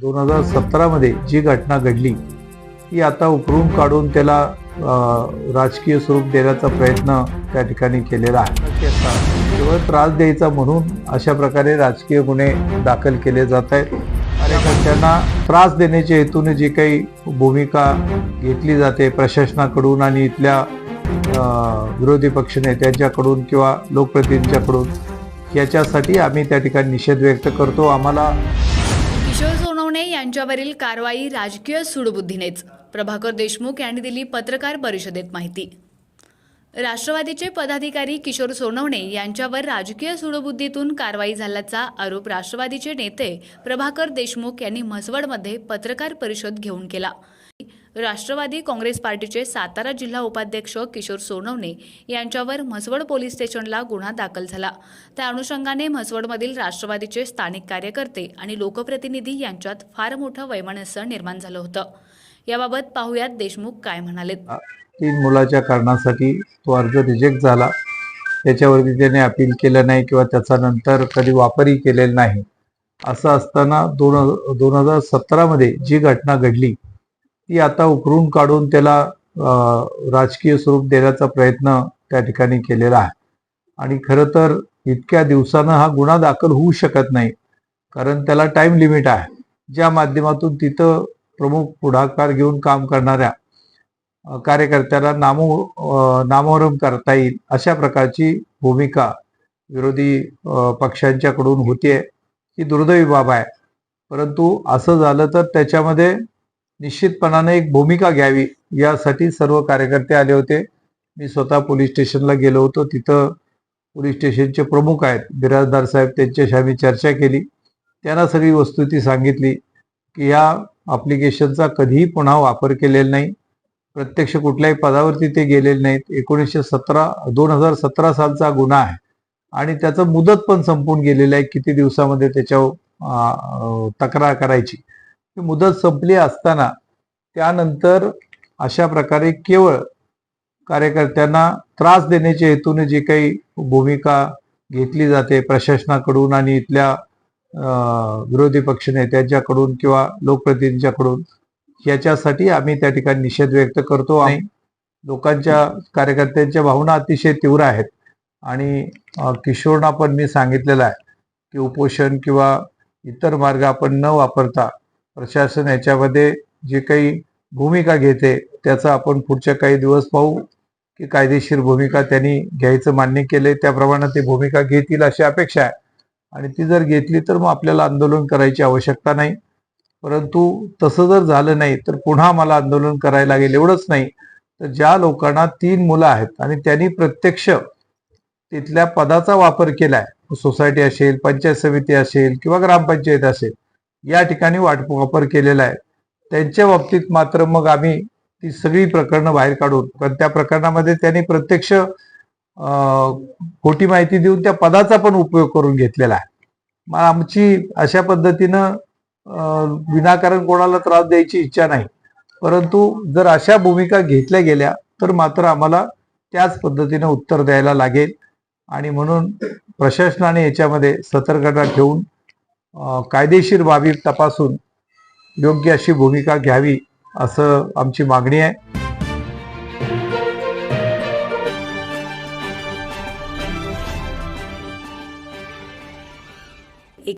दोन हजार सतरामध्ये जी घटना घडली ती आता उकरून काढून त्याला राजकीय स्वरूप देण्याचा प्रयत्न त्या ठिकाणी केलेला आहे. केवळ त्रास द्यायचा म्हणून अशा प्रकारे राजकीय गुन्हे दाखल केले जात आहेत. कार्यकर्त्यांना त्रास देण्याच्या हेतूने जी काही भूमिका घेतली जाते प्रशासनाकडून आणि इथल्या विरोधी पक्ष नेत्यांच्याकडून किंवा लोकप्रतिनिधींच्याकडून याच्यासाठी आम्ही त्या ठिकाणी निषेध व्यक्त करतो. आम्हाला सोने यांच्यावरील कारवाई राजकीय सूडबुद्धीनेच. प्रभाकर देशमुख यांनी दिली पत्रकार परिषदेत माहिती. राष्ट्रवादीचे पदाधिकारी किशोर सोनवणे यांच्यावर राजकीय सूडबुद्धीतून कारवाई झाल्याचा आरोप राष्ट्रवादीचे नेते प्रभाकर देशमुख यांनी म्हसवडमध्ये पत्रकार परिषद घेऊन केला. राष्ट्रवादी काँग्रेस पार्टीचे सातारा जिल्हा उपाध्यक्ष किशोर सोनवणे यांच्यावर म्हसवड पोलीस स्टेशनला गुन्हा दाखल झाला. त्या अनुषंगाने म्हसवडमधील राष्ट्रवादीचे स्थानिक कार्यकर्ते आणि लोकप्रतिनिधी यांच्यात फार मोठं वैमनस्य निर्माण झालं होतं. याबाबत पाहुयात देशमुख काय म्हणालेत. तीन मुलाच्या कारणासाठी तो अर्ज रिजेक्ट झाला. त्याच्यावरती त्याने अपील केलं नाही किंवा त्याचा नंतर कधी वापरही केलेला नाही. असं असताना दोन दोन हजार सतरामध्ये जी घटना घडली ती आता उकरून काढून त्याला राजकीय स्वरूप देण्याचा प्रयत्न त्या ठिकाणी केलेला आहे. आणि खरं तर इतक्या दिवसानं हा गुन्हा दाखल होऊ शकत नाही कारण त्याला टाइम लिमिट आहे. ज्या माध्यमातून तिथं प्रमुख पुढाकार घेऊन काम करणाऱ्या कार्यकर्त्याला नामो अ, नामोहरम करता येईल अशा प्रकारची भूमिका विरोधी पक्षांच्याकडून होतीये ही दुर्दैवी बाब आहे. परंतु असं झालं तर त्याच्यामध्ये निश्चितपणाने एक भूमिका घ्यावी यासाठी सर्व कार्यकर्ते आले होते. मी स्वतः पोलीस स्टेशनला गेलो होतो. तिथं पोलीस स्टेशनचे प्रमुख आहेत. बिराजदार साहेब त्यांच्याशी आम्ही चर्चा केली. त्यांना सगळी वस्तुस्थिती सांगितली की या अप्लिकेशनचा कधीही पुन्हा वापर केलेला नाही. प्रत्यक्ष कुठल्याही पदावरती ते गेलेले नाहीत. एकोणीसशे सतरा दोन हजार सतरा सालचा गुन्हा आहे. आणि त्याचं मुदत पण संपून गेलेलं आहे. किती दिवसामध्ये त्याच्यावर तक्रार करायची. ती मुदत संपली असताना त्यानंतर अशा प्रकारे केवळ कार्यकर्त्यांना त्रास देण्याच्या हेतूने जी काही भूमिका घेतली जाते प्रशासनाकडून आणि इथल्या विरोधी पक्ष नेत्यांच्याकडून किंवा लोकप्रतिनिधींच्याकडून याच्यासाठी आम्ही त्या ठिकाणी निषेध व्यक्त करतो. आणि लोकांच्या कार्यकर्त्यांच्या भावना अतिशय तीव्र आहेत. आणि किशोरना पण मी सांगितलेलं आहे की उपोषण किंवा इतर मार्ग आपण न वापरता प्रशासन याच्यामध्ये जे काही भूमिका घेते त्याचं आपण पुढच्या काही दिवस पाहू की कायदेशीर भूमिका त्यांनी घ्यायचं मान्य केले त्याप्रमाणे ते भूमिका घेतील अशी अपेक्षा आहे. आणि ती जर घेतली तर मग आपल्याला आंदोलन करायची आवश्यकता नाही. परंतु तसं जर झालं नाही तर पुन्हा मला आंदोलन करायला लागेल एवढंच नाही. तर ज्या लोकांना तीन मुलं आहेत आणि त्यांनी प्रत्यक्ष तिथल्या पदाचा वापर केलाय सोसायटी असेल पंचायत समिती असेल किंवा ग्रामपंचायत असेल या ठिकाणी वाट वापर केलेला आहे. त्यांच्या बाबतीत मात्र मग आम्ही ती सगळी प्रकरणं बाहेर काढून पण त्या प्रकरणामध्ये त्यांनी प्रत्यक्ष खोटी माहिती देऊन त्या पदाचा पण उपयोग करून घेतलेला आहे. मग आमची अशा पद्धतीनं विनाकारण कोणाला त्रास द्यायची इच्छा नाही. परंतु जर अशा भूमिका घेतल्या गेल्या तर मात्र आम्हाला त्याच पद्धतीनं उत्तर द्यायला लागेल. आणि म्हणून प्रशासनाने याच्यामध्ये सतर्कता ठेवून कायदेशीर बाबी तपासून योग्य अशी भूमिका घ्यावी असं आमची मागणी आहे.